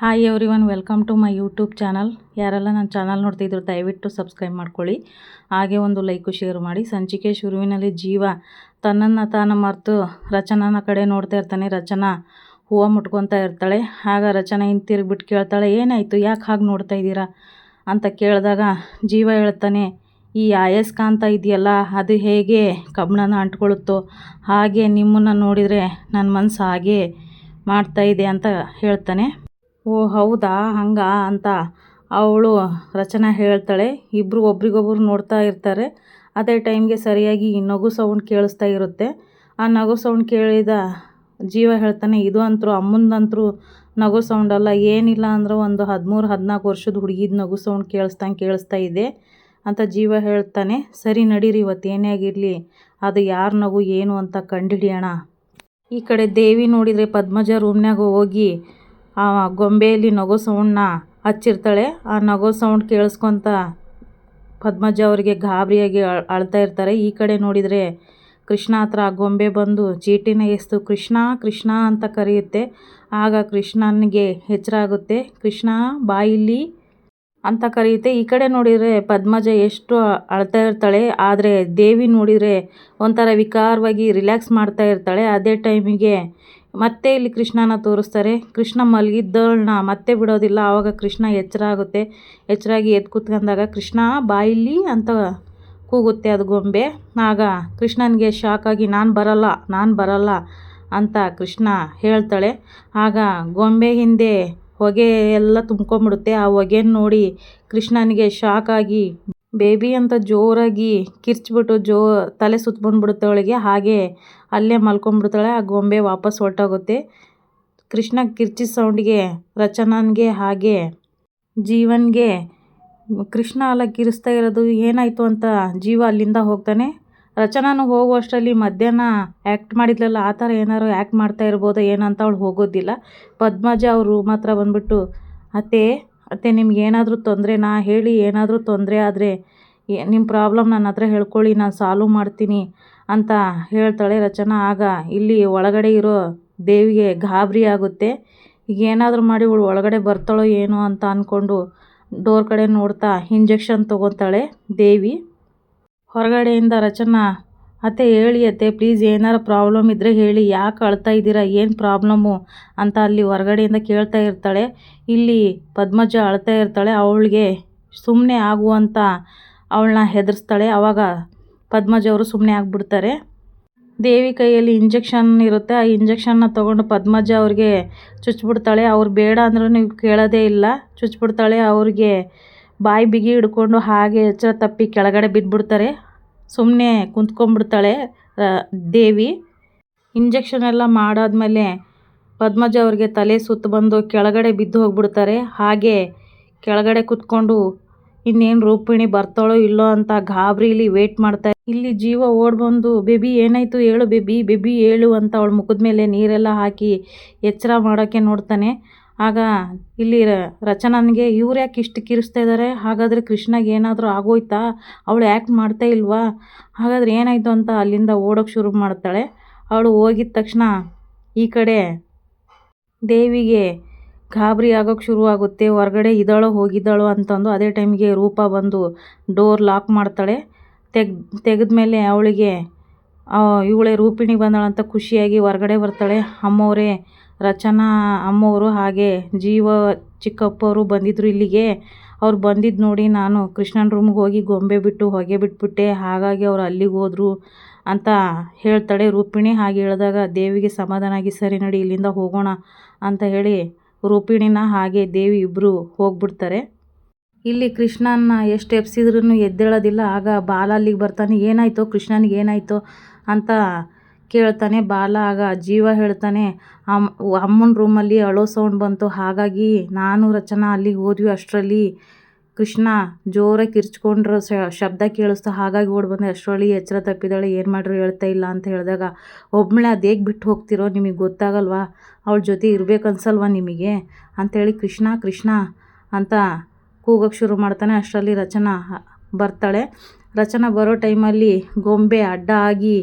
Hi everyone welcome to my YouTube channel ಯಾರೆಲ್ಲ ನನ್ನ channel ನೋಡ್ತಿದ್ರು, ದಯವಿಟ್ಟು ಸಬ್ಸ್ಕ್ರೈಬ್ ಮಾಡ್ಕೊಳ್ಳಿ. ಹಾಗೆ ಒಂದು ಲೈಕು ಶೇರ್ ಮಾಡಿ. ಸಂಚಿಕೆ ಶುರುವಿನಲ್ಲಿ ಜೀವ ತನ್ನನ್ನು ತಾನು ಮರೆತು ರಚನಾನ ಕಡೆ ನೋಡ್ತಾ ಇರ್ತಾನೆ, ರಚನಾ ಹೂವು ಮುಟ್ಕೊತಾ ಇರ್ತಾಳೆ. ಆಗ ರಚನಾ ಹಿಂತಿರುಗ್ಬಿಟ್ಟು ಕೇಳ್ತಾಳೆ, ಏನಾಯಿತು? ಯಾಕೆ ಹಾಗೆ ನೋಡ್ತಾ ಇದ್ದೀರಾ? ಅಂತ ಕೇಳಿದಾಗ ಜೀವ ಹೇಳ್ತಾನೆ, ಈ ಅಯಸ್ಕಾಂತ ಇದೆಯಲ್ಲ, ಅದು ಹೇಗೆ ಕಬ್ಬಣನ ಅಂಟ್ಕೊಳ್ಳುತ್ತೋ? ಹಾಗೆ ನಿಮ್ಮನ್ನು ನೋಡಿದರೆ ನನ್ನ ಮನಸ್ಸು ಹಾಗೆ ಮಾಡ್ತಾ ಇದೆ ಅಂತ ಹೇಳ್ತಾನೆ. ಓ, ಹೌದಾ? ಹಂಗ ಅಂತ ಅವಳು ರಚನಾ ಹೇಳ್ತಾಳೆ. ಇಬ್ಬರು ಒಬ್ರಿಗೊಬ್ರು ನೋಡ್ತಾ ಇರ್ತಾರೆ. ಅದೇ ಟೈಮ್ಗೆ ಸರಿಯಾಗಿ ನಗು ಸೌಂಡ್ ಕೇಳಿಸ್ತಾ ಇರುತ್ತೆ. ಆ ನಗು ಸೌಂಡ್ ಕೇಳಿದ ಜೀವ ಹೇಳ್ತಾನೆ, ಇದು ಅಂತರೂ ಅಮ್ಮಂದಂತರೂ ನಗು ಸೌಂಡ್ ಅಲ್ಲ. ಏನಿಲ್ಲ ಅಂದ್ರೆ ಒಂದು ಹದಿಮೂರು, ಹದಿನಾಲ್ಕು ವರ್ಷದ ಹುಡುಗಿದ ನಗು ಸೌಂಡ್ ಕೇಳಿಸ್ದಂಗೆ ಕೇಳಿಸ್ತಾ ಇದೆ ಅಂತ ಜೀವ ಹೇಳ್ತಾನೆ. ಸರಿ ನಡೀರಿ, ಇವತ್ತು ಏನೇ ಆಗಿರಲಿ, ಅದು ಯಾರ ನಗು, ಏನು ಅಂತ ಕಂಡುಹಿಡಿಯೋಣ. ಈ ಕಡೆ ದೇವಿ ನೋಡಿದರೆ ಪದ್ಮಜ ರೂಮ್ನಾಗ ಹೋಗಿ ಆ ಗೊಂಬೆಯಲ್ಲಿ ನಗೋ ಸೌಂಡನ್ನ ಹಚ್ಚಿರ್ತಾಳೆ. ಆ ನಗೋ ಸೌಂಡ್ ಕೇಳಿಸ್ಕೊತ ಪದ್ಮಜ ಅವರಿಗೆ ಗಾಬರಿಯಾಗಿ ಅಳ್ತಾ ಇರ್ತಾರೆ. ಈ ಕಡೆ ನೋಡಿದರೆ ಕೃಷ್ಣ ಹತ್ರ ಆ ಗೊಂಬೆ ಬಂದು ಚೀಟಿನ ಎಸ್ತು ಕೃಷ್ಣ ಕೃಷ್ಣ ಅಂತ ಕರೆಯುತ್ತೆ. ಆಗ ಕೃಷ್ಣನಿಗೆ ಎಚ್ಚರ ಆಗುತ್ತೆ. ಕೃಷ್ಣ ಬಾಯಿಲಿ ಅಂತ ಕರೆಯುತ್ತೆ. ಈ ಕಡೆ ನೋಡಿದರೆ ಪದ್ಮಜ ಎಷ್ಟು ಅಳ್ತಾ ಇರ್ತಾಳೆ. ಆದರೆ ದೇವಿ ನೋಡಿದರೆ ಒಂಥರ ವಿಕಾರವಾಗಿ ರಿಲ್ಯಾಕ್ಸ್ ಮಾಡ್ತಾ ಇರ್ತಾಳೆ. ಅದೇ ಟೈಮಿಗೆ ಮತ್ತೆ ಇಲ್ಲಿ ಕೃಷ್ಣನ ತೋರಿಸ್ತಾರೆ. ಕೃಷ್ಣ ಮಲಗಿದ್ದವಳನ್ನ ಮತ್ತೆ ಬಿಡೋದಿಲ್ಲ. ಆವಾಗ ಕೃಷ್ಣ ಎಚ್ಚರ ಆಗುತ್ತೆ. ಎಚ್ಚರಾಗಿ ಎದ್ದು ಕೂತ್ಕೊಂಡಾಗ ಕೃಷ್ಣ ಬಾಯಿಲಿ ಅಂತ ಕೂಗುತ್ತೆ ಅದು ಗೊಂಬೆ. ಆಗ ಕೃಷ್ಣನಿಗೆ ಶಾಕ್ ಆಗಿ, ನಾನು ಬರಲ್ಲ ನಾನು ಬರಲ್ಲ ಅಂತ ಕೃಷ್ಣ ಹೇಳ್ತಾಳೆ. ಆಗ ಗೊಂಬೆ ಹಿಂದೆ ಹೊಗೆ ಎಲ್ಲ ತುಂಬ್ಕೊಂಬಿಡುತ್ತೆ ಆ ಹೊಗೆನ ನೋಡಿ ಕೃಷ್ಣನಿಗೆ ಆಗಿ ಬೇಬಿ ಅಂತ ಜೋರಾಗಿ ಕಿರ್ಚ್ಬಿಟ್ಟು ಜೋ, ತಲೆ ಸುತ್ತ ಬಂದ್ಬಿಡುತ್ತೆ ಅವಳಿಗೆ ಹಾಗೆ ಅಲ್ಲೇ ಮಲ್ಕೊಂಡ್ಬಿಡ್ತಾಳೆ, ಆ ಗೊಂಬೆ ವಾಪಸ್ ಹೊರಟೋಗುತ್ತೆ. ಕೃಷ್ಣ ಕಿರ್ಚಿ ಸೌಂಡ್ಗೆ, ರಚನಾನ್ಗೆ ಹಾಗೆ ಜೀವನ್ಗೆ ಕೃಷ್ಣ ಅಲ್ಲ ಕಿರಿಸ್ತಾ ಇರೋದು ಏನಾಯಿತು ಅಂತ ಜೀವ ಅಲ್ಲಿಂದ ಹೋಗ್ತಾನೆ. ರಚನಾನು ಹೋಗುವಷ್ಟರಲ್ಲಿ ಮಧ್ಯಾಹ್ನ ಆ್ಯಕ್ಟ್ ಮಾಡಿದ್ಲಲ್ಲ, ಆ ಥರ ಏನಾರು ಆ್ಯಕ್ಟ್ ಮಾಡ್ತಾ ಇರ್ಬೋದೋ ಏನಂತ ಅವಳು ಹೋಗೋದಿಲ್ಲ. ಪದ್ಮಜ ಅವರು ಮಾತ್ರ ಬಂದುಬಿಟ್ಟು ಬಂದ್ಬಿಟ್ಟು, ಅತ್ತೆ ಅತ್ತೆ, ನಿಮ್ಗೆ ಏನಾದರೂ ತೊಂದರೆನಾ? ಹೇಳಿ, ಏನಾದರೂ ತೊಂದರೆ ಆದರೆ ನಿಮ್ಮ ಪ್ರಾಬ್ಲಮ್ ನನ್ನ ಹತ್ರ ಹೇಳ್ಕೊಳ್ಳಿ, ನಾನು ಸಾಲ್ವ್ ಮಾಡ್ತೀನಿ ಅಂತ ಹೇಳ್ತಾಳೆ ರಚನಾ. ಆಗ ಇಲ್ಲಿ ಒಳಗಡೆ ಇರೋ ದೇವಿಗೆ ಗಾಬರಿ ಆಗುತ್ತೆ. ಈಗ ಏನಾದರೂ ಮಾಡಿ ಇವಳು ಒಳಗಡೆ ಬರ್ತಾಳೋ ಏನೋ ಅಂತ ಅಂದ್ಕೊಂಡು ಡೋರ್ ಕಡೆ ನೋಡ್ತಾ ಇಂಜೆಕ್ಷನ್ ತೊಗೊತಾಳೆ ದೇವಿ. ಹೊರಗಡೆಯಿಂದ ರಚನಾ ಅತ್ತೆ ಹೇಳಿ ಅತ್ತೆ ಪ್ಲೀಸ್ ಏನಾರು ಪ್ರಾಬ್ಲಮ್ ಇದ್ದರೆ ಹೇಳಿ, ಯಾಕೆ ಅಳ್ತಾ ಇದ್ದೀರಾ, ಏನು ಪ್ರಾಬ್ಲಮ್ಮು ಅಂತ ಅಲ್ಲಿ ಹೊರಗಡೆಯಿಂದ ಕೇಳ್ತಾ ಇರ್ತಾಳೆ. ಇಲ್ಲಿ ಪದ್ಮಜ ಅಳ್ತಾ ಇರ್ತಾಳೆ, ಅವಳಿಗೆ ಸುಮ್ಮನೆ ಆಗುವಂತ ಅವಳನ್ನ ಹೆದರಿಸ್ತಾಳೆ. ಆವಾಗ ಪದ್ಮಜ ಅವರು ಸುಮ್ಮನೆ ಆಗಿಬಿಡ್ತಾರೆ. ದೇವಿ ಕೈಯಲ್ಲಿ ಇಂಜೆಕ್ಷನ್ ಇರುತ್ತೆ. ಆ ಇಂಜೆಕ್ಷನ್ನ ತೊಗೊಂಡು ಪದ್ಮಜ ಅವ್ರಿಗೆ ಚುಚ್ಚಿಬಿಡ್ತಾಳೆ ಅವ್ರು ಬೇಡ ಅಂದ್ರೂ ನೀವು ಕೇಳೋದೇ ಇಲ್ಲ. ಚುಚ್ಚಿಬಿಡ್ತಾಳೆ ಅವ್ರಿಗೆ ಬಾಯಿ ಬಿಗಿ ಹಿಡ್ಕೊಂಡು ಹಾಗೆ ಎಚ್ಚರ ತಪ್ಪಿ ಕೆಳಗಡೆ ಬಿದ್ದುಬಿಡ್ತಾರೆ ಸುಮ್ಮನೆ ಕುಂತ್ಕೊಂಡ್ಬಿಡ್ತಾಳೆ ದೇವಿ. ಇಂಜೆಕ್ಷನ್ ಎಲ್ಲ ಮಾಡಾದ್ಮೇಲೆ ಪದ್ಮಜ ಅವ್ರಿಗೆ ತಲೆ ಸುತ್ತು ಬಂದು ಕೆಳಗಡೆ ಬಿದ್ದು ಹೋಗ್ಬಿಡ್ತಾರೆ. ಹಾಗೆ ಕೆಳಗಡೆ ಕುತ್ಕೊಂಡು ಇನ್ನೇನು ರೂಪಿಣಿ ಬರ್ತಾಳೋ ಇಲ್ಲೋ ಅಂತ ಗಾಬರಿಲಿ ವೇಟ್ ಮಾಡ್ತಾ ಇಲ್ಲಿ ಜೀವ ಓಡ್ಬಂದು ಬೇಬಿ ಏನಾಯಿತು ಹೇಳು ಬೇಬಿ ಬೇಬಿ ಹೇಳು ಅಂತ ಅವಳು ಮುಖದ ಮೇಲೆ ನೀರೆಲ್ಲ ಹಾಕಿ ಎಚ್ಚರ ಮಾಡೋಕ್ಕೆ ನೋಡ್ತಾನೆ. ಆಗ ಇಲ್ಲಿ ರಚನನಿಗೆ ಇವ್ರು ಯಾಕೆ ಇಷ್ಟು ಕಿರಿಸ್ತಾ ಇದ್ದಾರೆ ಹಾಗಾದರೆ ಕೃಷ್ಣಗೆ ಏನಾದರೂ ಆಗೋಯ್ತಾ? ಅವಳು ಆ್ಯಕ್ಟ್ ಮಾಡ್ತಾ ಇಲ್ವಾ? ಹಾಗಾದ್ರೆ ಏನಾಯಿತು ಅಂತ ಅಲ್ಲಿಂದ ಓಡೋಕ್ಕೆ ಶುರು ಮಾಡ್ತಾಳೆ. ಅವಳು ಹೋಗಿದ ತಕ್ಷಣ ಈ ಕಡೆ ದೇವಿಗೆ ಗಾಬರಿ ಆಗೋಕ್ಕೆ ಶುರುವಾಗುತ್ತೆ. ಹೊರಗಡೆ ಇದ್ದಾಳೋ ಹೋಗಿದ್ದಾಳೋ ಅಂತಂದು ಅದೇ ಟೈಮಿಗೆ ರೂಪ ಬಂದು ಡೋರ್ ಲಾಕ್ ಮಾಡ್ತಾಳೆ. ತೆಗ್, ತೆಗೆದ್ಮೇಲೆ ಅವಳಿಗೆ ಇವಳೇ ರೂಪಿಣಿ ಬಂದಾಳಂತ ಖುಷಿಯಾಗಿ ಹೊರಗಡೆ ಬರ್ತಾಳೆ. ಅಮ್ಮವರೇ ರಚನಾ ಅಮ್ಮವರು ಹಾಗೆ ಜೀವ ಚಿಕ್ಕಪ್ಪವರು ಬಂದಿದ್ದರು ಇಲ್ಲಿಗೆ. ಅವ್ರು ಬಂದಿದ್ದು ನೋಡಿ ನಾನು ಕೃಷ್ಣನ ರೂಮ್ಗೆ ಹೋಗಿ ಗೊಂಬೆ ಬಿಟ್ಟು ಹೊಗೆ ಬಿಟ್ಬಿಟ್ಟೆ. ಹಾಗಾಗಿ ಅವ್ರು ಅಲ್ಲಿಗೆ ಹೋದರು ಅಂತ ಹೇಳ್ತಾಳೆ ರೂಪಿಣಿ. ಹಾಗೆ ಹೇಳಿದಾಗ, ದೇವಿಗೆ ಸಮಾಧಾನ ಆಗಿ, ಸರಿ ನಡಿ, ಇಲ್ಲಿಂದ ಹೋಗೋಣ ಅಂತ ಹೇಳಿ ರೂಪಿಣಿನ ಹಾಗೆ ದೇವಿ ಇಬ್ಬರು ಹೋಗ್ಬಿಡ್ತಾರೆ. ಇಲ್ಲಿ ಕೃಷ್ಣನ ಎಷ್ಟು ಎಪ್ಸಿದ್ರೂ ಎದ್ದೇಳೋದಿಲ್ಲ. ಆಗ ಬಾಲ ಅಲ್ಲಿಗೆ ಬರ್ತಾನೆ, ಏನಾಯಿತು, ಕೃಷ್ಣನಿಗೆ ಏನಾಯಿತು ಅಂತ ಕೇಳ್ತಾನೆ, ಬಾಲ, ಆಗ ಜೀವ ಹೇಳ್ತಾನೆ ಅಮ್ಮ ಅಮ್ಮನ ರೂಮಲ್ಲಿ ಅಳೋ ಸೌಂಡ್ ಬಂತು, ಹಾಗಾಗಿ ನಾನು ರಚನಾ ಅಲ್ಲಿಗೆ ಹೋದ್ವಿ ಅಷ್ಟರಲ್ಲಿ. ಕೃಷ್ಣ ಜೋರಾಗಿ ಕಿರ್ಚ್ಕೊಂಡ್ರ ಶಬ್ದ ಕೇಳಿಸ್ತು, ಹಾಗಾಗಿ ಓಡಿ ಬಂದೆ. ಅಷ್ಟರಲ್ಲಿ ಎಚ್ಚರ ತಪ್ಪಿದಾಳೆ, ಏನು ಮಾಡ್ರು ಹೇಳ್ತಾ ಇಲ್ಲ ಅಂತ ಹೇಳಿದಾಗ ಒಬ್ಬಳೆ ಅದು ಹೇಗೆ ಬಿಟ್ಟು ಹೋಗ್ತಿರೋ, ನಿಮಗೆ ಗೊತ್ತಾಗಲ್ವಾ? ಅವಳ ಜೊತೆ ಇರಬೇಕು ನಿಮಗೆ? ಅಂಥೇಳಿ ಕೃಷ್ಣ ಕೃಷ್ಣ ಅಂತ ಕೂಗೋಕ್ಕೆ ಶುರು ಮಾಡ್ತಾನೆ ಅಷ್ಟರಲ್ಲಿ ರಚನಾ ಬರ್ತಾಳೆ. ರಚನಾ ಬರೋ ಟೈಮಲ್ಲಿ ಗೊಂಬೆ ಅಡ್ಡ ಆಗಿ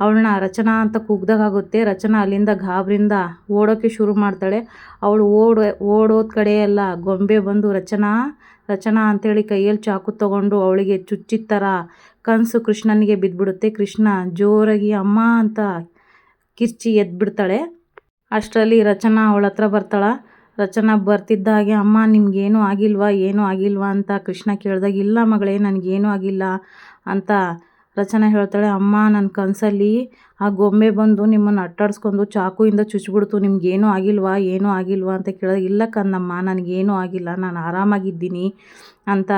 ಅವಳನ್ನ ರಚನಾ ಅಂತ ಕೂಗ್ದಾಗುತ್ತೆ ರಚನಾ ಅಲ್ಲಿಂದ ಗಾಬರಿಯಿಂದ ಓಡೋಕ್ಕೆ ಶುರು ಮಾಡ್ತಾಳೆ. ಅವಳು ಓಡೋ, ಓಡೋದ ಕಡೆ ಎಲ್ಲ ಗೊಂಬೆ ಬಂದು ರಚನಾ ರಚನಾ ಅಂತೇಳಿ ಕೈಯಲ್ಲಿ ಚಾಕು ತಗೊಂಡು ಅವಳಿಗೆ ಚುಚ್ಚಿದ ಥರ ಕನಸು ಕೃಷ್ಣನಿಗೆ ಬಿದ್ದುಬಿಡುತ್ತೆ ಕೃಷ್ಣ ಜೋರಾಗಿ ಅಮ್ಮ ಅಂತ ಕಿರ್ಚಿ ಎದ್ಬಿಡ್ತಾಳೆ. ಅಷ್ಟರಲ್ಲಿ ರಚನಾ ಅವಳ ಹತ್ರ ಬರ್ತಾಳೆ. ರಚನಾ ಬರ್ತಿದ್ದ ಹಾಗೆ, ಅಮ್ಮ, ನಿಮಗೇನೂ ಆಗಿಲ್ವಾ? ಏನೂ ಆಗಿಲ್ವಾ? ಅಂತ ಕೃಷ್ಣ ಕೇಳಿದಾಗ, ಇಲ್ಲ ಮಗಳೇ, ನನಗೇನೂ ಆಗಿಲ್ಲ ಅಂತ ರಚನಾ ಹೇಳ್ತಾಳೆ. ಅಮ್ಮ ನನ್ನ ಕನಸಲ್ಲಿ ಆ ಗೊಂಬೆ ಬಂದು ನಿಮ್ಮನ್ನು ಅಟ್ಟಾಡಿಸ್ಕೊಂಡು ಚಾಕುಯಿಂದ ಚುಚ್ಚಿಬಿಡ್ತು ನಿಮಗೇನೂ ಆಗಿಲ್ವಾ? ಏನೂ ಆಗಿಲ್ವಾ? ಅಂತ ಕೇಳಿದಾಗ, ಇಲ್ಲ ಕಂದಮ್ಮ ನನಗೇನೂ ಆಗಿಲ್ಲ. ನಾನು ಆರಾಮಾಗಿದ್ದೀನಿ ಅಂತ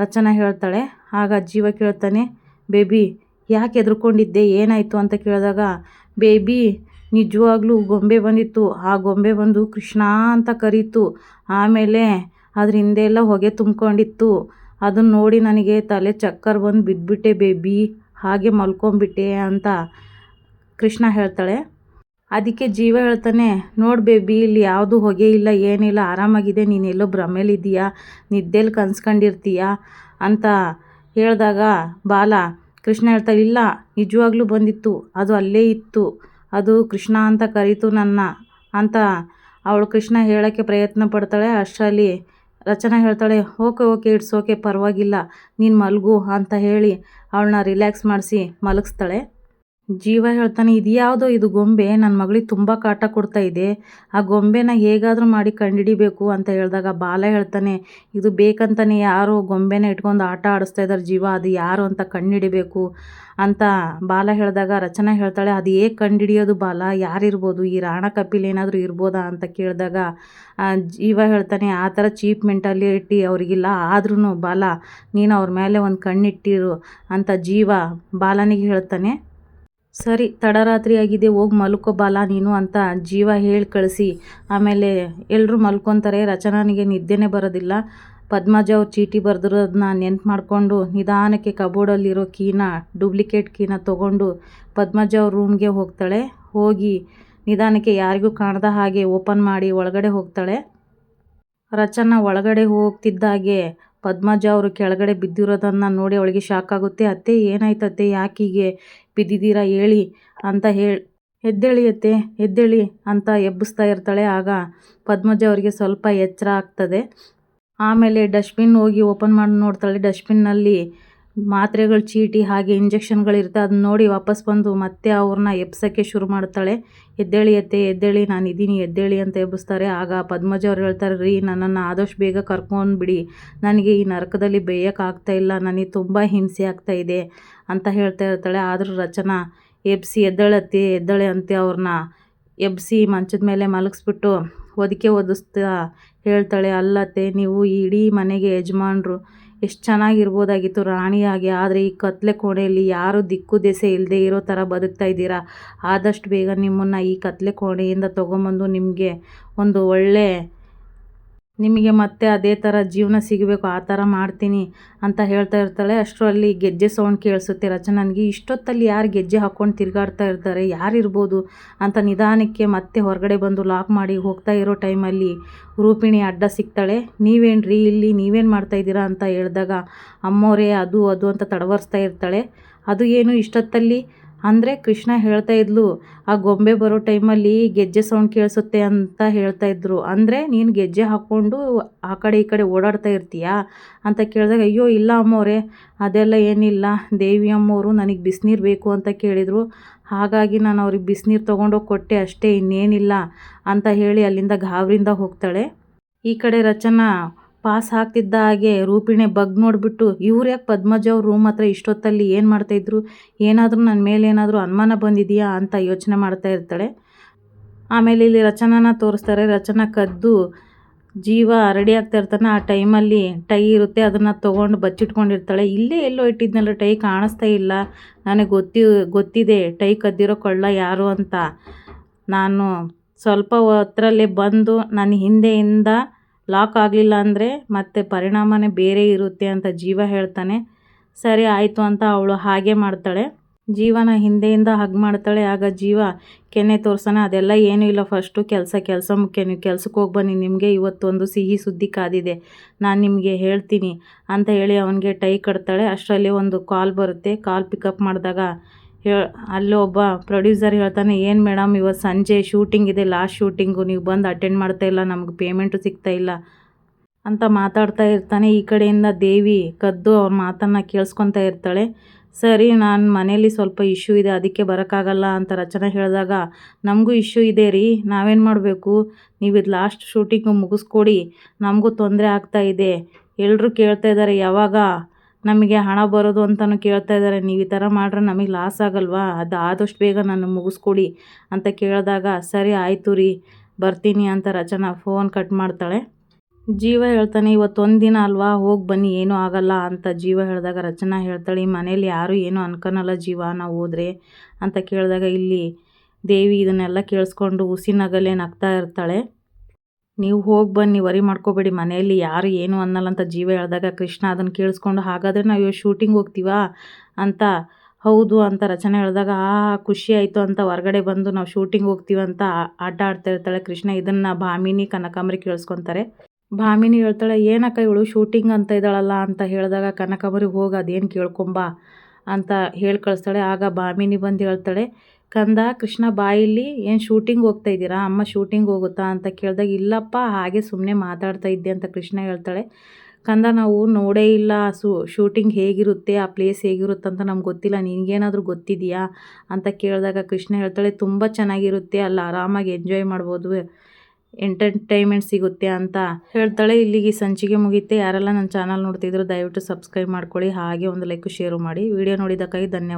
ರಚನಾ ಹೇಳ್ತಾಳೆ. ಆಗ ಜೀವ ಕೇಳ್ತಾನೆ, ಬೇಬಿ, ಯಾಕೆ ಎದ್ರುಕೊಂಡಿದ್ದೆ ಏನಾಯಿತು? ಅಂತ ಕೇಳಿದಾಗ, ಬೇಬಿ ನಿಜವಾಗ್ಲೂ ಗೊಂಬೆ ಬಂದಿತ್ತು. ಆ ಗೊಂಬೆ ಬಂದು ಕೃಷ್ಣ ಅಂತ ಕರೀತು. ಆಮೇಲೆ ಅದ್ರ ಹಿಂದೆ ಎಲ್ಲ ಹೊಗೆ ತುಂಬ್ಕೊಂಡಿತ್ತು. ಅದನ್ನ ನೋಡಿ ನನಗೆ ತಲೆ ಚಕ್ಕರ್ ಬಂದು ಬಿದ್ದುಬಿಟ್ಟೆ ಬೇಬಿ. ಹಾಗೆ ಮಲ್ಕೊಂಬಿಟ್ಟೆ ಅಂತ ಕೃಷ್ಣ ಹೇಳ್ತಾಳೆ. ಅದಕ್ಕೆ ಜೀವ ಹೇಳ್ತಾನೆ, ನೋಡಿ ಬೇಬಿ, ಇಲ್ಲಿ ಯಾವುದು ಹೊಗೆ ಇಲ್ಲ, ಏನಿಲ್ಲ, ಆರಾಮಾಗಿದೆ, ನೀನೆಲ್ಲೋ ಭ್ರಮೇಲಿದ್ದೀಯಾ ನಿದ್ದೆಲ್ಲಿ ಕನ್ಸ್ಕೊಂಡಿರ್ತೀಯ? ಅಂತ ಹೇಳಿದಾಗ, ಬಾಲ, ಕೃಷ್ಣ ಹೇಳ್ತಾಳೆ, ಇಲ್ಲ, ನಿಜವಾಗ್ಲೂ ಬಂದಿತ್ತು. ಅದು ಅಲ್ಲೇ ಇತ್ತು. ಅದು ಕೃಷ್ಣ ಅಂತ ಕರೀತು ನನ್ನ ಅಂತ ಅವಳು ಕೃಷ್ಣ ಹೇಳೋಕ್ಕೆ ಪ್ರಯತ್ನ ಪಡ್ತಾಳೆ. ಅಷ್ಟರಲ್ಲಿ ರಚನಾ ಹೇಳ್ತಾಳೆ, ಓಕೆ ಓಕೆ ಇಡ್ಸೋಕೆ ಪರವಾಗಿಲ್ಲ, ನೀನು ಮಲಗು ಅಂತ ಹೇಳಿ ಅವಳನ್ನ ರಿಲ್ಯಾಕ್ಸ್ ಮಾಡಿಸಿ ಮಲಗಿಸ್ತಾಳೆ. ಜೀವ ಹೇಳ್ತಾನೆ, ಇದು ಯಾವುದೋ ಇದು ಗೊಂಬೆ ನನ್ನ ಮಗಳಿಗೆ ತುಂಬ ಕಾಟ ಕೊಡ್ತಾ ಇದೆ. ಆ ಗೊಂಬೆನ ಹೇಗಾದರೂ ಮಾಡಿ ಕಂಡುಹಿಡಿಬೇಕು ಅಂತ ಹೇಳಿದಾಗ ಬಾಲ ಹೇಳ್ತಾನೆ, ಇದು ಬೇಕಂತಲೇ ಯಾರು ಗೊಂಬೆನ ಇಟ್ಕೊಂಡು ಆಟ ಆಡಿಸ್ತಾ ಇದ್ದಾರೆ ಜೀವ, ಅದು ಯಾರು ಅಂತ ಕಂಡುಹಿಡಿಬೇಕು ಅಂತ ಬಾಲ ಹೇಳಿದಾಗ ರಚನಾ ಹೇಳ್ತಾಳೆ, ಅದು ಹೇಗೆ ಕಂಡುಹಿಡಿಯೋದು ಬಾಲ? ಯಾರಿರ್ಬೋದು? ಈ ರಾಣ ಕಪಿಲ್ ಏನಾದರೂ ಇರ್ಬೋದಾ? ಅಂತ ಕೇಳಿದಾಗ ಜೀವ ಹೇಳ್ತಾನೆ, ಆ ಥರ ಚೀಪ್ ಮೆಂಟಾಲಿಟಿ ಅವ್ರಿಗಿಲ್ಲ ಆದ್ರೂ ಬಾಲ, ನೀನು ಅವ್ರ ಮೇಲೆ ಒಂದು ಕಣ್ಣಿಟ್ಟಿರು ಅಂತ ಜೀವ ಬಾಲನಿಗೆ ಹೇಳ್ತಾನೆ. ಸರಿ, ತಡರಾತ್ರಿ ಆಗಿದೆ, ಹೋಗಿ ಮಲ್ಕೋಬಾಲ ನೀನು ಅಂತ ಜೀವ ಹೇಳಿ ಕಳಿಸಿ. ಆಮೇಲೆ ಎಲ್ಲರೂ ಮಲ್ಕೊತಾರೆ, ರಚನಾನಿಗೆ ನಿದ್ದೆನೇ ಬರೋದಿಲ್ಲ. ಪದ್ಮಜ ಅವ್ರು ಚೀಟಿ ಬರೆದಿರೋದನ್ನ ನೆನ್ಪು ಮಾಡಿಕೊಂಡು ನಿಧಾನಕ್ಕೆ ಕಬೋರ್ಡಲ್ಲಿರೋ ಕೀನ, ಡೂಪ್ಲಿಕೇಟ್ ಕೀನ ತೊಗೊಂಡು ಪದ್ಮಜ ಅವ್ರ ರೂಮ್ಗೆ ಹೋಗ್ತಾಳೆ. ಹೋಗಿ ನಿಧಾನಕ್ಕೆ ಯಾರಿಗೂ ಕಾಣದ ಹಾಗೆ ಓಪನ್ ಮಾಡಿ ಒಳಗಡೆ ಹೋಗ್ತಾಳೆ. ರಚನಾ ಒಳಗಡೆ ಹೋಗ್ತಿದ್ದಾಗೆ ಪದ್ಮಜ ಅವರು ಕೆಳಗಡೆ ಬಿದ್ದಿರೋದನ್ನು ನೋಡಿ ಅವಳಿಗೆ ಶಾಕ್ ಆಗುತ್ತೆ. ಅತ್ತೆ ಏನಾಯ್ತತ್ತೆ ಯಾಕೆ ಹೀಗೆ ಬಿದ್ದಿದ್ದೀರಾ? ಹೇಳಿ ಅಂತ ಹೇಳಿ, ಎದ್ದೇಳಿ ಅತ್ತೆ, ಎದ್ದೇಳಿ ಅಂತ ಎಬ್ಬಿಸ್ತಾ ಇರ್ತಾಳೆ. ಆಗ ಪದ್ಮಜ ಅವರಿಗೆ ಸ್ವಲ್ಪ ಎಚ್ಚರ ಆಗ್ತದೆ. ಆಮೇಲೆ ಡಸ್ಟ್ಬಿನ್ ಹೋಗಿ ಓಪನ್ ಮಾಡಿ ನೋಡ್ತಾಳೆ. ಡಸ್ಟ್ಬಿನ್ನಲ್ಲಿ ಮಾತ್ರೆಗಳು ಚೀಟಿ ಹಾಗೆ ಇಂಜೆಕ್ಷನ್ಗಳಿರುತ್ತೆ ಅದನ್ನ ನೋಡಿ ವಾಪಸ್ ಬಂದು ಮತ್ತೆ ಅವ್ರನ್ನ ಎಬ್ಸೋಕ್ಕೆ ಶುರು ಮಾಡ್ತಾಳೆ. ಎದ್ದೇಳಿ ಎತ್ತೆ ಎದ್ದೇಳಿ, ನಾನು ಇದ್ದೀನಿ ಎದ್ದೇಳಿ ಅಂತ ಎಬ್ಬಿಸ್ತಾರೆ ಆಗ ಪದ್ಮಜ ಅವ್ರು ಹೇಳ್ತಾರೆ, ರೀ, ನನ್ನನ್ನು ಆದಷ್ಟು ಬೇಗ ಕರ್ಕೊಂಡು ಬಿಡಿ. ನನಗೆ ಈ ನರಕದಲ್ಲಿ ಬೇಯೋಕ್ಕಾಗ್ತಾ ಇಲ್ಲ, ನನಗೆ ತುಂಬ ಹಿಂಸೆ ಆಗ್ತಾ ಇದೆ ಅಂತ ಹೇಳ್ತಾ ಇರ್ತಾಳೆ. ಆದರೂ ರಚನಾ ಎಬ್ಸಿ ಎದ್ದೇಳತ್ತೆ ಎದ್ದಳೆ ಅಂತ ಅವ್ರನ್ನ ಎಬ್ಸಿ ಮಂಚದ ಮೇಲೆ ಮಲಗಿಸ್ಬಿಟ್ಟು ಒದಿಕೆ ಒದಿಸ್ತಾ ಹೇಳ್ತಾಳೆ. ಅಲ್ಲತ್ತೆ ನೀವು ಇಡೀ ಮನೆಗೆ ಯಜಮಾನ್ರು ಎಷ್ಟು ಚೆನ್ನಾಗಿರ್ಬೋದಾಗಿತ್ತು ರಾಣಿಯಾಗಿ, ಆದರೆ ಈ ಕತ್ತಲೆ ಕೋಣೆಯಲ್ಲಿ ಯಾರು ದಿಕ್ಕು ದೆಸೆ ಇಲ್ಲದೆ ಇರೋ ಥರ ಬದುಕ್ತಾ ಇದ್ದೀರಾ? ಆದಷ್ಟು ಬೇಗ ನಿಮ್ಮನ್ನು ಈ ಕತ್ತಲೆ ಕೋಣೆಯಿಂದ ತೊಗೊಂಬಂದು ನಿಮಗೆ ಒಂದು ಒಳ್ಳೆ ನಿಮಗೆ ಮತ್ತೆ ಅದೇ ಥರ ಜೀವನ ಸಿಗಬೇಕು, ಆ ಥರ ಮಾಡ್ತೀನಿ ಅಂತ ಹೇಳ್ತಾ ಇರ್ತಾಳೆ. ಅಷ್ಟರಲ್ಲಿ ಗೆಜ್ಜೆ ಸೌಂಡ್ ಕೇಳಿಸುತ್ತೆ. ರಚನನಿಗೆ ಇಷ್ಟೊತ್ತಲ್ಲಿ ಯಾರು ಗೆಜ್ಜೆ ಹಾಕ್ಕೊಂಡು ತಿರುಗಾಡ್ತಾ ಇರ್ತಾರೆ? ಯಾರಿರ್ಬೋದು ಅಂತ ನಿಧಾನಕ್ಕೆ ಮತ್ತೆ ಹೊರಗಡೆ ಬಂದು ಲಾಕ್ ಮಾಡಿ ಹೋಗ್ತಾ ಇರೋ ಟೈಮಲ್ಲಿ ರೂಪಿಣಿ ಅಡ್ಡ ಸಿಗ್ತಾಳೆ ನೀವೇನ್ರಿ ಇಲ್ಲಿ ನೀವೇನು ಮಾಡ್ತಾ ಇದ್ದೀರಾ ಅಂತ ಹೇಳಿದಾಗ, ಅಮ್ಮೋರೇ, ಅದು ಅದು ಅಂತ ತಡವರಿಸ್ತಾ ಇರ್ತಾಳೆ. ಅದು ಏನು ಇಷ್ಟೊತ್ತಲ್ಲಿ ಅಂದರೆ ಕೃಷ್ಣ ಹೇಳ್ತಾ ಇದ್ಲು, ಆ ಗೊಂಬೆ ಬರೋ ಟೈಮಲ್ಲಿ ಗೆಜ್ಜೆ ಸೌಂಡ್ ಕೇಳಿಸುತ್ತೆ ಅಂತ ಹೇಳ್ತಾ ಇದ್ರು. ಅಂದರೆ ನೀನು ಗೆಜ್ಜೆ ಹಾಕ್ಕೊಂಡು ಆ ಕಡೆ ಈ ಕಡೆ ಓಡಾಡ್ತಾ ಇರ್ತೀಯಾ? ಅಂತ ಕೇಳಿದಾಗ, ಅಯ್ಯೋ, ಇಲ್ಲ ಅಮ್ಮೋರೆ, ಅದೆಲ್ಲ ಏನಿಲ್ಲ. ದೇವಿ ಅಮ್ಮೋರು ನನಗೆ ಬಿಸಿನೀರು ಬೇಕು ಅಂತ ಕೇಳಿದರು. ಹಾಗಾಗಿ ನಾನು ಅವ್ರಿಗೆ ಬಿಸಿನೀರು ತೊಗೊಂಡೋಗಿ ಕೊಟ್ಟೆ ಅಷ್ಟೇ, ಇನ್ನೇನಿಲ್ಲ ಅಂತ ಹೇಳಿ ಅಲ್ಲಿಂದ ಗಾಬರಿಂದ ಹೋಗ್ತಾಳೆ. ಈ ಕಡೆ ರಚನಾ ಪಾಸ್ ಹಾಕ್ತಿದ್ದ ಹಾಗೆ ರೂಪಿಣಿ ಬಗ್ ನೋಡಿಬಿಟ್ಟು, ಇವ್ರು ಯಾಕೆ ಪದ್ಮಜ ಅವ್ರ ರೂಮ್ ಹತ್ರ ಇಷ್ಟೊತ್ತಲ್ಲಿ ಏನು ಮಾಡ್ತಾಯಿದ್ರು ಏನಾದರೂ ನನ್ನ ಮೇಲೆ ಏನಾದರೂ ಅನುಮಾನ ಬಂದಿದೆಯಾ? ಅಂತ ಯೋಚನೆ ಮಾಡ್ತಾ ಇರ್ತಾಳೆ. ಆಮೇಲೆ ಇಲ್ಲಿ ರಚನಾನ ತೋರಿಸ್ತಾರೆ. ರಚನಾ ಕದ್ದು ಜೀವ ರೆಡಿ ಆಗ್ತಾ ಇರ್ತಾನೆ. ಆ ಟೈಮಲ್ಲಿ ಟೈ ಇರುತ್ತೆ. ಅದನ್ನು ತೊಗೊಂಡು ಬಚ್ಚಿಟ್ಕೊಂಡಿರ್ತಾಳೆ. ಇಲ್ಲೇ ಎಲ್ಲೋ ಇಟ್ಟಿದ್ನಲ್ಲ, ಟೈ ಕಾಣಿಸ್ತಾ ಇಲ್ಲ. ನನಗೆ ಗೊತ್ತಿ, ಗೊತ್ತಿದೆ ಟೈ ಕದ್ದಿರೋ ಕೊಳ್ಳ ಯಾರು ಅಂತ. ನಾನು ಸ್ವಲ್ಪ ಹೊತ್ತರಲ್ಲೇ ಬಂದು, ನನ್ನ ಹಿಂದೆಯಿಂದ ಲಾಕ್ ಆಗಲಿಲ್ಲ ಅಂದರೆ ಮತ್ತೆ ಪರಿಣಾಮನೇ ಬೇರೆ ಇರುತ್ತೆ ಅಂತ ಜೀವ ಹೇಳ್ತಾನೆ. ಸರಿ, ಆಯಿತು ಅಂತ ಅವಳು ಹಾಗೆ ಮಾಡ್ತಾಳೆ. ಜೀವನ ಹಿಂದೆಯಿಂದ ಹಗ್ ಮಾಡ್ತಾಳೆ. ಆಗ ಜೀವ ಕೆನ್ನೆ ತೋರ್ಸೋಣ, ಅದೆಲ್ಲ ಏನೂ ಇಲ್ಲ. ಫಸ್ಟು ಕೆಲಸ ಕೆಲಸ ಮುಖ್ಯ. ನೀವು ಕೆಲ್ಸಕ್ಕೆ ಹೋಗಿ ಬನ್ನಿ. ನಿಮಗೆ ಇವತ್ತೊಂದು ಸಿಹಿ ಸುದ್ದಿ ಕಾದಿದೆ. ನಾನು ನಿಮಗೆ ಹೇಳ್ತೀನಿ ಅಂತ ಹೇಳಿ ಅವನಿಗೆ ಟೈ ಕಟ್ತಾಳೆ. ಅಷ್ಟರಲ್ಲಿ ಒಂದು ಕಾಲ್ ಬರುತ್ತೆ. ಕಾಲ್ ಪಿಕಪ್ ಮಾಡಿದಾಗ ಅಲ್ಲಿ ಒಬ್ಬ ಪ್ರೊಡ್ಯೂಸರ್ ಹೇಳ್ತಾನೆ, ಏನು ಮೇಡಮ್ ಇವತ್ತು ಸಂಜೆ ಶೂಟಿಂಗ್ ಇದೆ ಲಾಸ್ಟ್ ಶೂಟಿಂಗು ನೀವು ಬಂದು ಅಟೆಂಡ್ ಮಾಡ್ತಾ ಇಲ್ಲ, ನಮ್ಗೆ ಪೇಮೆಂಟು ಸಿಗ್ತಾ ಇಲ್ಲ. ಅಂತ ಮಾತಾಡ್ತಾ ಇರ್ತಾನೆ. ಈ ಕಡೆಯಿಂದ ದೇವಿ ಕದ್ದು ಅವ್ರ ಮಾತನ್ನು ಕೇಳಿಸ್ಕೊತಾ ಇರ್ತಾಳೆ. ಸರಿ, ನಾನು ಮನೇಲಿ ಸ್ವಲ್ಪ ಇಶ್ಯೂ ಇದೆ, ಅದಕ್ಕೆ ಬರೋಕ್ಕಾಗಲ್ಲ ಅಂತ ರಚನೆ ಹೇಳಿದಾಗ, ನಮಗೂ ಇಶ್ಯೂ ಇದೆ ರೀ, ನಾವೇನು ಮಾಡಬೇಕು? ನೀವು ಇದು ಲಾಸ್ಟ್ ಶೂಟಿಂಗು ಮುಗಿಸ್ಕೊಡಿ, ನಮಗೂ ತೊಂದರೆ ಆಗ್ತಾ ಇದೆ. ಎಲ್ಲರೂ ಕೇಳ್ತಾ ಇದ್ದಾರೆ ಯಾವಾಗ ನಮಗೆ ಹಣ ಬರೋದು ಅಂತಲೂ ಕೇಳ್ತಾ ಇದ್ದಾರೆ. ನೀವು ಈ ಥರ ಮಾಡ್ರೆ ನಮಗೆ ಲಾಸ್ ಆಗಲ್ವಾ? ಅದು ಆದಷ್ಟು ಬೇಗ ನಾನು ಮುಗಿಸ್ಕೊಡಿ ಅಂತ ಕೇಳಿದಾಗ, ಸರಿ ಆಯಿತು ರೀ, ಬರ್ತೀನಿ ಅಂತ ರಚನಾ ಫೋನ್ ಕಟ್ ಮಾಡ್ತಾಳೆ. ಜೀವ ಹೇಳ್ತಾನೆ ಇವತ್ತು ಒಂದು ದಿನ ಅಲ್ವಾ? ಹೋಗಿ ಬನ್ನಿ, ಏನೂ ಆಗಲ್ಲ ಅಂತ ಜೀವ ಹೇಳಿದಾಗ ರಚನಾ ಹೇಳ್ತಾಳೆ, ಈ ಮನೇಲಿ ಯಾರೂ ಏನೂ ಅನ್ಕೋನಲ್ಲ ಜೀವ, ನಾವು ಹೋದ್ರೆ ಅಂತ ಕೇಳಿದಾಗ ಇಲ್ಲಿ ದೇವಿ ಇದನ್ನೆಲ್ಲ ಕೇಳಿಸ್ಕೊಂಡು ಉಸಿನಗಲೇ ನಗ್ತಾ ಇರ್ತಾಳೆ. ನೀವು ಹೋಗಿ ಬನ್ನಿ ವರಿ ಮಾಡ್ಕೋಬೇಡಿ. ಮನೆಯಲ್ಲಿ ಯಾರು ಏನು ಅನ್ನಲ್ಲ ಅಂತ ಜೀವ ಹೇಳಿದಾಗ ಕೃಷ್ಣ ಅದನ್ನು ಕೇಳಿಸ್ಕೊಂಡು, ಹಾಗಾದರೆ ನಾವು ಇವಾಗ ಶೂಟಿಂಗ್ ಹೋಗ್ತೀವಾ? ಅಂತ, ಹೌದು ಅಂತ ರಚನೆ ಹೇಳಿದಾಗ, ಆ, ಖುಷಿ ಆಯಿತು ಅಂತ ಹೊರಗಡೆ ಬಂದು ನಾವು ಶೂಟಿಂಗ್ ಹೋಗ್ತೀವಿ ಅಂತ ಆಟ ಆಡ್ತಾ ಇರ್ತಾಳೆ ಕೃಷ್ಣ. ಇದನ್ನು ಭಾಮಿನಿ ಕನಕಾಂಬರಿ ಕೇಳಿಸ್ಕೊತಾರೆ. ಭಾಮಿನಿ ಹೇಳ್ತಾಳೆ, ಏನಕ್ಕ ಇವಳು ಶೂಟಿಂಗ್ ಅಂತ ಇದ್ದಾಳಲ್ಲ ಅಂತ ಹೇಳಿದಾಗ ಕನಕಾಂಬರಿ, ಹೋಗಿ ಅದೇನು ಕೇಳ್ಕೊಂಬ ಅಂತ ಹೇಳಿ ಕಳಿಸ್ತಾಳೆ. ಆಗ ಭಾಮಿನಿ ಬಂದು ಹೇಳ್ತಾಳೆ ಕಂದ, ಕೃಷ್ಣ ಬಾಯಿಲಿ ಏನು ಶೂಟಿಂಗ್ ಹೋಗ್ತಾ ಇದ್ದೀರಾ? ಅಮ್ಮ ಶೂಟಿಂಗ್ ಹೋಗುತ್ತಾ ಅಂತ ಕೇಳಿದಾಗ, ಇಲ್ಲಪ್ಪ, ಹಾಗೆ ಸುಮ್ಮನೆ ಮಾತಾಡ್ತಾ ಇದ್ದೆ ಅಂತ ಕೃಷ್ಣ ಹೇಳ್ತಾಳೆ. ಕಂದ, ನಾವು ನೋಡೇ ಇಲ್ಲ, ಸು ಶೂಟಿಂಗ್ ಹೇಗಿರುತ್ತೆ, ಆ ಪ್ಲೇಸ್ ಹೇಗಿರುತ್ತೆ ಅಂತ ನಮ್ಗೆ ಗೊತ್ತಿಲ್ಲ, ನಿನಗೇನಾದರೂ ಗೊತ್ತಿದೆಯಾ? ಅಂತ ಕೇಳಿದಾಗ ಕೃಷ್ಣ ಹೇಳ್ತಾಳೆ, ತುಂಬ ಚೆನ್ನಾಗಿರುತ್ತೆ, ಅಲ್ಲಿ ಆರಾಮಾಗಿ ಎಂಜಾಯ್ ಮಾಡ್ಬೋದು ಎಂಟರ್ಟೈನ್ಮೆಂಟ್ ಸಿಗುತ್ತೆ ಅಂತ ಹೇಳ್ತಾಳೆ. ಇಲ್ಲಿಗೆ ಸಂಚಿಗೆ ಮುಗಿಯುತ್ತೆ. ಯಾರೆಲ್ಲ ನನ್ನ ಚಾನಲ್ ನೋಡ್ತಿದ್ರು, ದಯವಿಟ್ಟು ಸಬ್ಸ್ಕ್ರೈಬ್ ಮಾಡ್ಕೊಳ್ಳಿ, ಹಾಗೆ ಒಂದು ಲೈಕ್ ಶೇರು ಮಾಡಿ. ವಿಡಿಯೋ ನೋಡಿದ್ದಕ್ಕಾಗಿ ಧನ್ಯವಾದ.